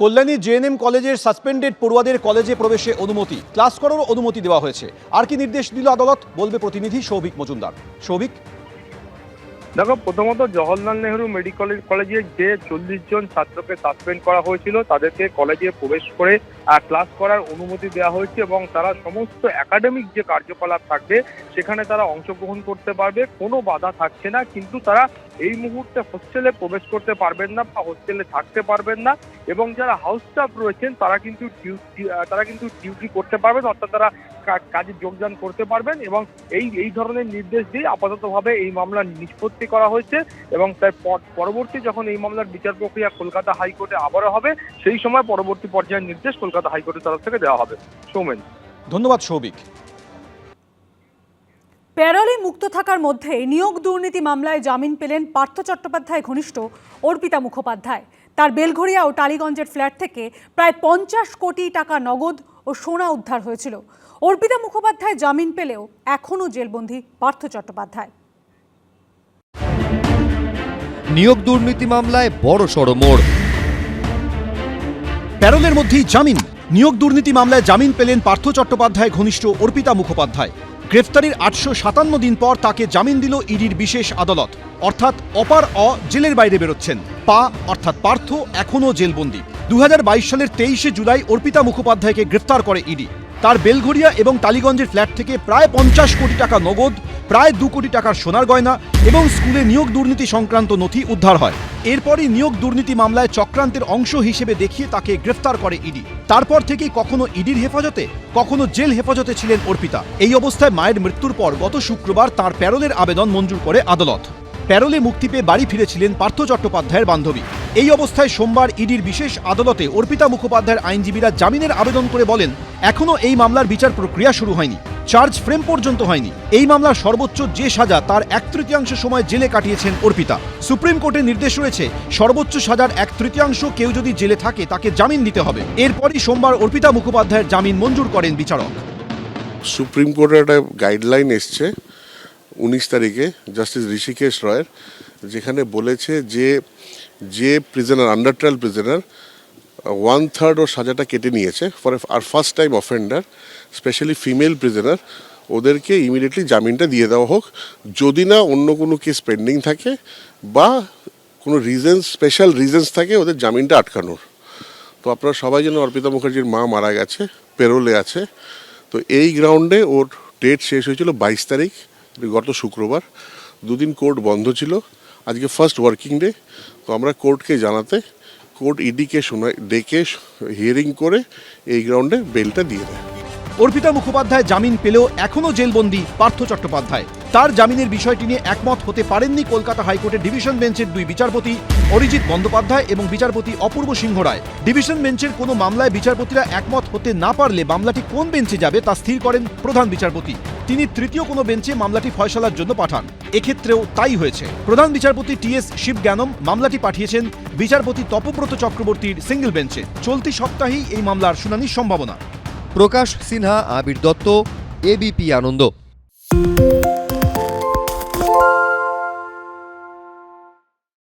Kalyani GNM কলেজের suspended পড়ুয়াদের কলেজে প্রবেশে অনুমতি। ক্লাস করারও অনুমতি দেওয়া হয়েছে। আর কি নির্দেশ দিল আদালত? বলবে প্রতিনিধি সৌভিক মজুমদার। সৌভিক দেখো, প্রথমত জওহরলাল নেহরু মেডিকেল কলেজে যে চল্লিশ জন ছাত্রকে সাসপেন্ড করা হয়েছিল, তাদেরকে কলেজে প্রবেশ করে ক্লাস করার অনুমতি দেওয়া হয়েছে এবং তারা সমস্ত একাডেমিক যে কার্যকলাপ থাকবে, সেখানে তারা অংশগ্রহণ করতে পারবে, কোনো বাধা থাকছে না, কিন্তু তারা এই মুহূর্তে হোস্টেলে প্রবেশ করতে পারবেন না বা হোস্টেলে থাকতে পারবেন না এবং যারা হাউস স্টাফ রয়েছেন, তারা কিন্তু তারা কিন্তু ডিউটি করতে পারবেন, অর্থাৎ তারা কাজে যোগদান করতে পারবেন এবং এই এই ধরনের নির্দেশ দিয়ে আপাততভাবে এই মামলার নিষ্পত্তি করা হয়েছে এবং তার পরবর্তী যখন এই মামলার বিচার প্রক্রিয়া কলকাতা হাইকোর্টে আবারও হবে সেই সময় পরবর্তী পর্যায়ের নির্দেশ কলকাতা হাইকোর্টের তরফ থেকে দেওয়া হবে। সৌমেন। ধন্যবাদ সৌভিক। প্যারোলে মুক্ত থাকার মধ্যে নিয়োগ দুর্নীতি মামলায় জামিন পেলেন পার্থ চট্টোপাধ্যায় ঘনিষ্ঠ অর্পিতা মুখোপাধ্যায়। তার বেলঘড়িয়া ও টালিগঞ্জের ফ্ল্যাট থেকে প্রায় পঞ্চাশ কোটি টাকা নগদ ও সোনা উদ্ধার হয়েছিল। অর্পিতা মুখোপাধ্যায় জামিন পেলেও এখনও জেলবন্দি পার্থ চট্টোপাধ্যায়। নিয়োগ দুর্নীতি মামলায় বড় সড় মোড়। প্যারোলের মধ্যেই জামিন। নিয়োগ দুর্নীতি মামলায় জামিন পেলেন পার্থ চট্টোপাধ্যায় ঘনিষ্ঠ অর্পিতা মুখোপাধ্যায়। গ্রেফতারির আটশো সাতান্ন দিন পর তাকে জামিন দিল ইডির বিশেষ আদালত। অর্থাৎ অপার অ জেলের বাইরে বেরোচ্ছেন। পা অর্থাৎ পার্থ এখনও জেলবন্দি। দু হাজার বাইশ সালের তেইশে জুলাই অর্পিতা মুখোপাধ্যায়কে গ্রেফতার করে ইডি। তার বেলঘড়িয়া এবং টালিগঞ্জের ফ্ল্যাট থেকে প্রায় পঞ্চাশ কোটি টাকা নগদ, প্রায় দু কোটি টাকার সোনার গয়না এবং স্কুলে নিয়োগ দুর্নীতি সংক্রান্ত নথি উদ্ধার হয়। এরপরই নিয়োগ দুর্নীতি মামলায় চক্রান্তের অংশ হিসেবে দেখিয়ে তাকে গ্রেফতার করে ইডি। তারপর থেকেই কখনো ইডির হেফাজতে, কখনো জেল হেফাজতে ছিলেন অর্পিতা। এই অবস্থায় মায়ের মৃত্যুর পর গত শুক্রবার তার প্যারোলের আবেদন মঞ্জুর করে আদালত। প্যারোলে মুক্তি পেয়ে বাড়ি ফিরেছিলেন পার্থ চট্টোপাধ্যায়ের বান্ধবী। এই অবস্থায় সোমবার ইডির বিশেষ আদালতে অর্পিতা মুখোপাধ্যায়ের আইনজীবীরা জামিনের আবেদন করে বলেন এখনও এই মামলার বিচার প্রক্রিয়া শুরু হয়নি। চার্জ ফ্রেম পর্যন্ত হয়নি। এই মামলার সর্বোচ্চ যে সাজা তার এক তৃতীয়াংশ সময় জেলে কাটিয়েছেন অর্পিতা। সুপ্রিম কোর্টের নির্দেশ রয়েছে, সর্বোচ্চ সাজার এক তৃতীয়াংশ কেউ যদি জেলে থাকে তাকে জামিন দিতে হবে। এরপরই সোমবার অর্পিতা মুখোপাধ্যায়ের জামিন মঞ্জুর করেন বিচারক। সুপ্রিম কোর্টের একটা গাইডলাইন এসছে উনিশ তারিখে, জাস্টিস ঋষিকেশ রয়ের, যেখানে বলেছে যে যে prisoner under trial prisoner one third ওর সাজাটা কেটে নিয়েছে for R first time offender specially female prisoner ওদেরকে ইমিডিয়েটলি জামিনটা দিয়ে দেওয়া হোক। যদি না অন্য কোনো কেস পেন্ডিং থাকে বা কোনো রিজনস স্পেশাল রিজনস থাকে, ওদের জামিনটা আটকানোর। তো আপনারা সবাই যেন অর্পিতা মুখার্জির মা মারা গেছে, পেরোলে আছে। তো এই গ্রাউন্ডে ওর ডেট শেষ হয়েছিল বাইশ তারিখ গত শুক্রবার। দুদিন কোর্ট বন্ধ ছিল। আজকে ফার্স্ট ওয়ার্কিং ডে তো আমরা কোর্টকে জানাতে কোর্ট ইডিকে শোনায় ডেকে হিয়ারিং করে এই গ্রাউন্ডে বেলটা দিয়ে দেয়। অর্পিতা মুখোপাধ্যায় জামিন পেলেও এখনও জেলবন্দি পার্থ চট্টোপাধ্যায়। তার জামিনের বিষয়টি নিয়ে একমত হতে পারেননি কলকাতা হাইকোর্টের ডিভিশন বেঞ্চের দুই বিচারপতি অরিজিৎ বন্দ্যোপাধ্যায় এবং বিচারপতি অপূর্ব সিংহ রায়। ডিভিশন বেঞ্চের কোনো মামলায় বিচারপতিরা একমত হতে না পারলে মামলাটি কোন বেঞ্চে যাবে তা স্থির করেন প্রধান বিচারপতি। তিনি তৃতীয় কোনো বেঞ্চে মামলাটি ফয়সলার জন্য পাঠান। এক্ষেত্রেও তাই হয়েছে। প্রধান বিচারপতি টি এস শিবজ্ঞানম মামলাটি পাঠিয়েছেন বিচারপতি তপব্রত চক্রবর্তীর সিঙ্গেল বেঞ্চে। চলতি সপ্তাহেই এই মামলার শুনানির সম্ভাবনা। প্রকাশ সিনহা, আবির দত্ত এবিপি আনন্দ।